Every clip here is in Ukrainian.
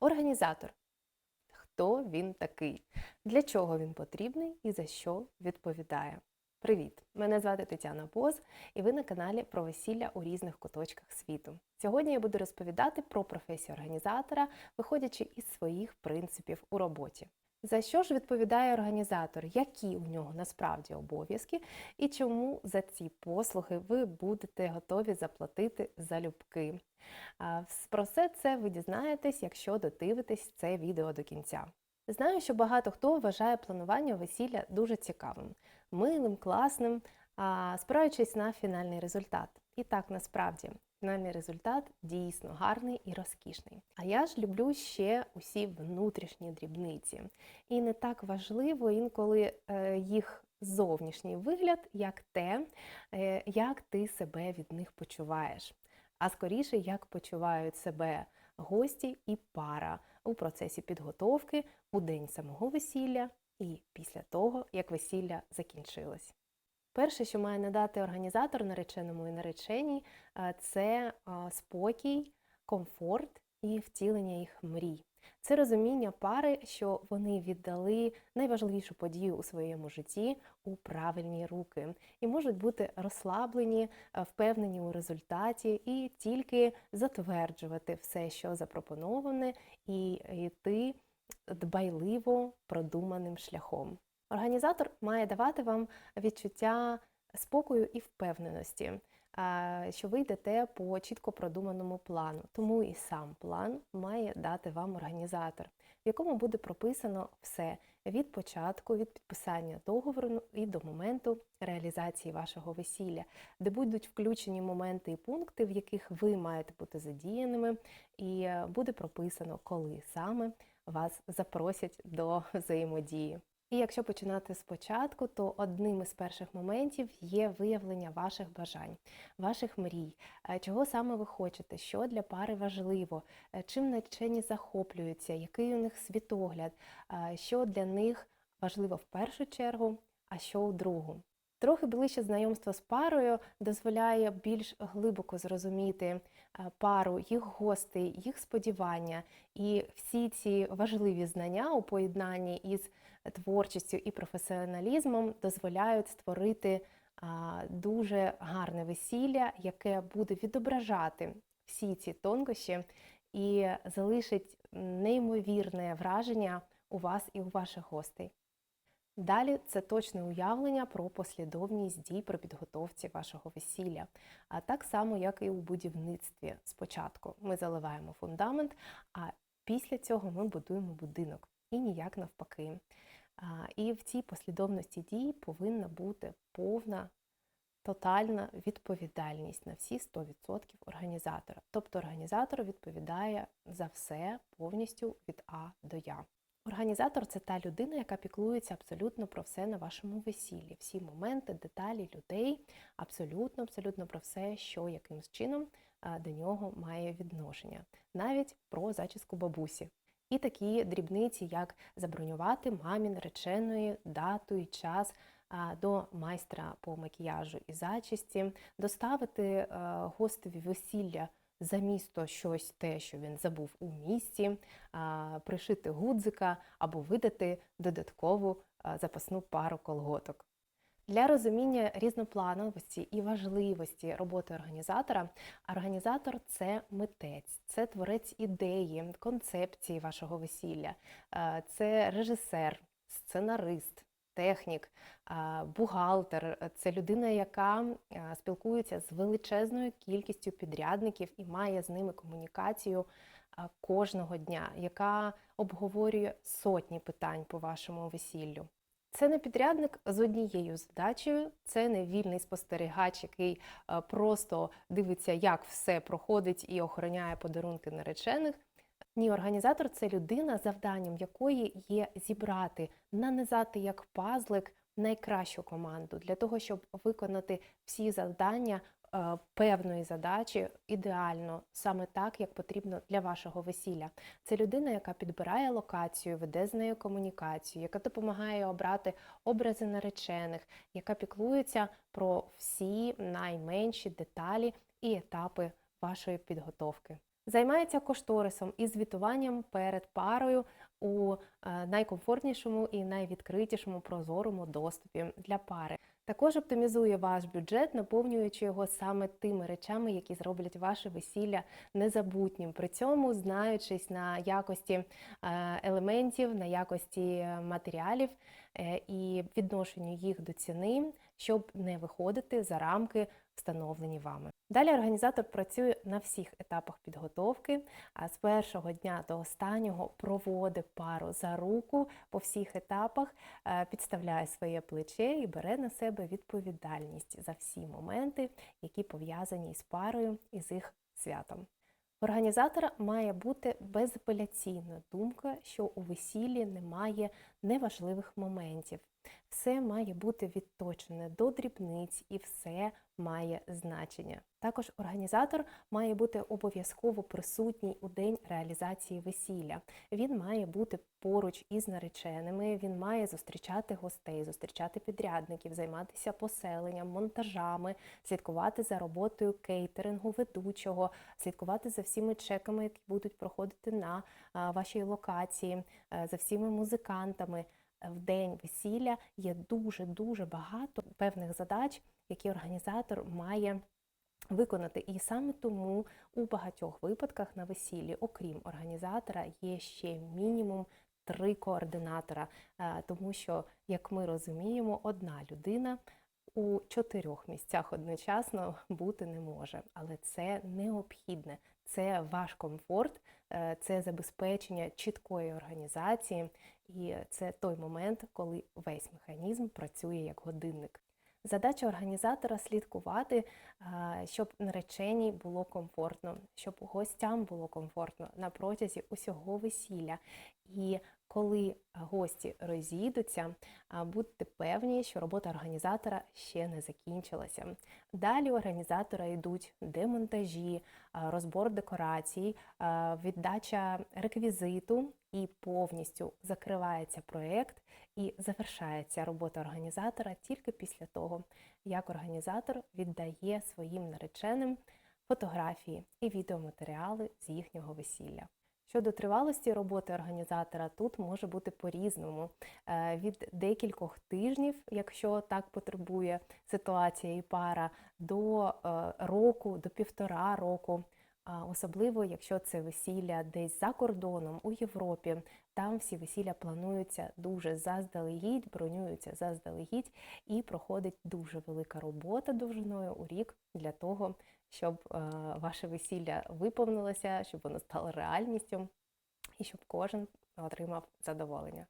Організатор. Хто він такий? Для чого він потрібний і за що відповідає? Привіт! Мене звати Тетяна Боз, і ви на каналі про весілля у різних куточках світу. Сьогодні я буду розповідати про професію організатора, виходячи із своїх принципів у роботі. За що ж відповідає організатор, які у нього насправді обов'язки, і чому за ці послуги ви будете готові заплатити залюбки? Про все це ви дізнаєтесь, якщо додивитесь це відео до кінця. Знаю, що багато хто вважає планування весілля дуже цікавим, милим, класним, спираючись на фінальний результат. І так насправді фінальний результат дійсно гарний і розкішний. А я ж люблю ще усі внутрішні дрібниці. І не так важливо інколи е, їх зовнішній вигляд, як те, е, як ти себе від них почуваєш. А скоріше, як почувають себе гості і пара у процесі підготовки у день самого весілля і після того, як весілля закінчилось. Перше, що має надати організатор нареченому і нареченій, е, це е, спокій, комфорт і втілення їх мрій. Це розуміння пари, що вони віддали найважливішу подію у своєму житті у правильні руки і можуть бути розслаблені, е, впевнені у результаті і тільки затверджувати все, що запропоноване, і йти дбайливо продуманим шляхом. Організатор має давати вам відчуття спокою і впевненості, що ви йдете по чітко продуманому плану. Тому і сам план має дати вам організатор, в якому буде прописано все від початку, від підписання договору і до моменту реалізації вашого весілля, де будуть включені моменти і пункти, в яких ви маєте бути задіяними, і е, буде прописано, коли саме вас запросять до взаємодії. І якщо починати спочатку, то одним із перших моментів є виявлення ваших бажань, ваших мрій, е, чого саме ви хочете, що для пари важливо, е, чим наречені захоплюються, який у них світогляд, е, що для них важливо в першу чергу, а що у другу. Трохи ближче знайомство з парою дозволяє більш глибоко зрозуміти пару, їх гостей, їх сподівання і всі ці важливі знання у поєднанні із творчістю і професіоналізмом дозволяють створити дуже гарне весілля, яке буде відображати всі ці тонкощі і залишить неймовірне враження у вас і у ваших гостей. Далі це точне уявлення про послідовність дій при підготовці вашого весілля, а так само, як і у будівництві. Спочатку ми заливаємо фундамент, а після цього ми будуємо будинок і ніяк навпаки. І в цій послідовності дій повинна бути повна тотальна відповідальність на всі 100% організатора. Тобто організатор відповідає за все повністю від А до Я. Організатор це та людина, яка піклується абсолютно про все на вашому весіллі. Всі моменти, деталі, людей, абсолютно, абсолютно про все, що якимсь чином до нього має відношення, навіть про зачіску бабусі. І такі дрібниці, як забронювати мамі нареченої дату і час до майстра по макіяжу і зачісті, доставити гостеві весілля за місто щось те, що він забув у місті, пришити гудзика або видати додаткову запасну пару колготок. Для розуміння різноплановості і важливості роботи організатора, організатор це митець, це творець ідеї, концепції вашого весілля, це режисер, сценарист, технік, бухгалтер це людина, яка спілкується з величезною кількістю підрядників і має з ними комунікацію кожного дня, яка обговорює сотні питань по вашому весіллю. Це не підрядник з однією задачею, це не вільний спостерігач, який просто дивиться, як все проходить і охороняє подарунки наречених. Ні, організатор це людина, завданням якої є зібрати, нанизати як пазлик найкращу команду для того, щоб виконати всі завдання е, певної задачі ідеально, саме так, як потрібно для вашого весілля. Це людина, яка підбирає локацію, веде з нею комунікацію, яка допомагає обрати образи наречених, яка піклується про всі найменші деталі і етапи вашої підготовки. Займається кошторисом і звітуванням перед парою у е, найкомфортнішому і найвідкритішому прозорому доступі для пари. Також оптимізує ваш бюджет, наповнюючи його саме тими речами, які зроблять ваше весілля незабутнім. При цьому знаючись на якості е, елементів, на якості матеріалів е, і відношенню їх до ціни, щоб не виходити за рамки, встановлені вами. Далі організатор працює на всіх етапах підготовки, а з першого дня до останнього проводить пару за руку по всіх етапах, е, підставляє своє плече і бере на себе відповідальність за всі моменти, які пов'язані з парою і з їх святом. Організатора має бути безапеляційна думка, що у весіллі немає неважливих моментів. Все має бути відточене до дрібниць і все має значення. Також організатор має бути обов'язково присутній у день реалізації весілля. Він має бути поруч із нареченими, він має зустрічати гостей, зустрічати підрядників, займатися поселенням, монтажами, слідкувати за роботою кейтерингу, ведучого, слідкувати за всіми чеками, які будуть проходити на вашій локації, е, за всіми музикантами. В день весілля є дуже дуже багато певних задач, які організатор має виконати. І саме тому у багатьох випадках на весіллі, окрім організатора, є ще мінімум три координатора, Е, тому що, як ми розуміємо, одна людина. У чотирьох місцях одночасно бути не може, але це необхідне, це ваш комфорт, е, це забезпечення чіткої організації, і це той момент, коли весь механізм працює як годинник. Задача організатора слідкувати, щоб нареченій було комфортно, щоб гостям було комфортно на протязі усього весілля. І коли гості розійдуться, будьте певні, що робота організатора ще не закінчилася. Далі у організатора йдуть демонтажі, розбор декорацій, віддача реквізиту і повністю закривається проєкт і завершається робота організатора тільки після того, як організатор віддає своїм нареченим фотографії і відеоматеріали з їхнього весілля. Щодо тривалості роботи організатора, тут може бути по-різному Е, від декількох тижнів, якщо так потребує ситуація і пара, до е, року, до півтора року. А Особливо, якщо це весілля десь за кордоном у Європі, там всі весілля плануються дуже заздалегідь, бронюються заздалегідь, і проходить дуже велика робота довжиною у рік для того, щоб е, ваше весілля виповнилося, щоб воно стало реальністю, і щоб кожен отримав задоволення.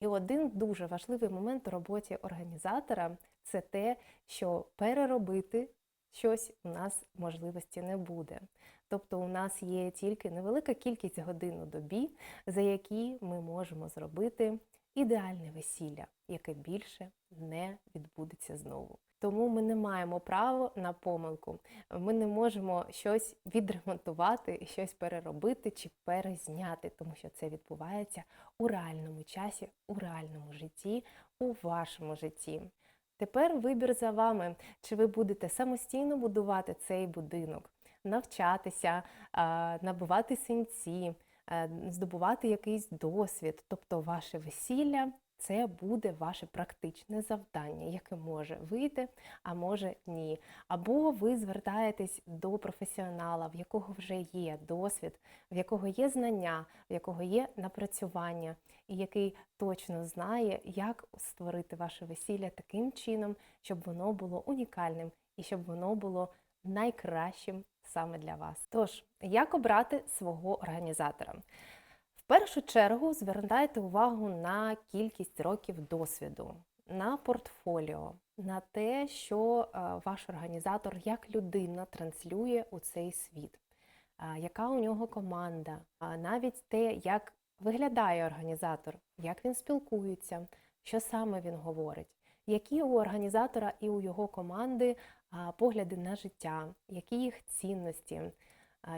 І один дуже важливий момент у роботі організатора це те, що переробити щось у нас можливості не буде. Тобто у нас є тільки невелика кількість годин у добі, за які ми можемо зробити ідеальне весілля, яке більше не відбудеться знову. Тому ми не маємо права на помилку. Ми не можемо щось відремонтувати, щось переробити чи перезняти, тому що це відбувається у реальному часі, у реальному житті, у вашому житті. Тепер вибір за вами, чи ви будете самостійно будувати цей будинок, навчатися, а, набивати синці, здобувати якийсь досвід, тобто ваше весілля. Це буде ваше практичне завдання, яке може вийти, а може ні. Або ви звертаєтесь до професіонала, в якого вже є досвід, в якого є знання, в якого є напрацювання, і який точно знає, як створити ваше весілля таким чином, щоб воно було унікальним і щоб воно було найкращим саме для вас. Тож, як обрати свого організатора? Першу чергу звертайте увагу на кількість років досвіду, на портфоліо, на те, що е, ваш організатор як людина транслює у цей світ, яка у нього команда, навіть те, як виглядає організатор, як він спілкується, що саме він говорить, які у організатора і у його команди погляди на життя, які їх цінності,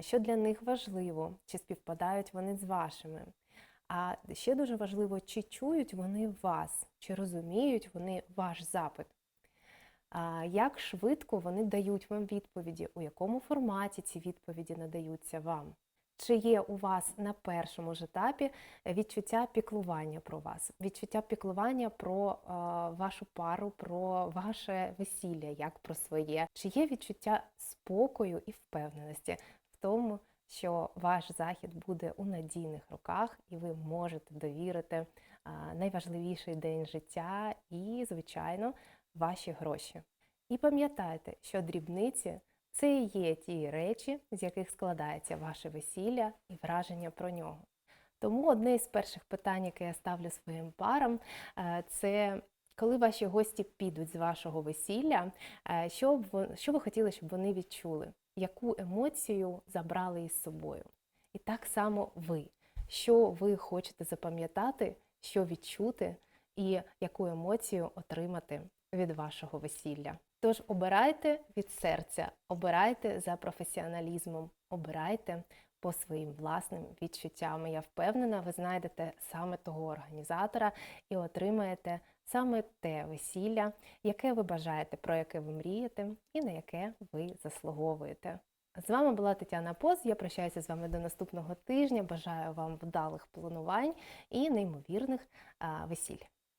що для них важливо, чи співпадають вони з вашими. А ще дуже важливо, чи чують вони вас, чи розуміють вони ваш запит. Як швидко вони дають вам відповіді, у якому форматі ці відповіді надаються вам. чи є у вас на першому ж етапі відчуття піклування про вас, відчуття піклування про е, вашу пару, про ваше весілля, як про своє, чи є відчуття спокою і впевненості тому, що ваш захід буде у надійних руках, і ви можете довірити найважливіший день життя і, звичайно, ваші гроші. І пам'ятайте, що дрібниці це і є ті речі, з яких складається ваше весілля і враження про нього. Тому одне із перших питань, яке я ставлю своїм парам, е, це коли ваші гості підуть з вашого весілля, е, що б що ви хотіли, щоб вони відчули, яку емоцію забрали із собою. І так само ви, що ви хочете запам'ятати, що відчути, і яку емоцію отримати від вашого весілля. Тож обирайте від серця, обирайте за професіоналізмом, обирайте по своїм власним відчуттям. Я впевнена, ви знайдете саме того організатора і отримаєте саме те весілля, яке ви бажаєте, про яке ви мрієте і на яке ви заслуговуєте. З вами була Тетяна Поз. Я прощаюся з вами до наступного тижня. Бажаю вам вдалих планувань і неймовірних весіль.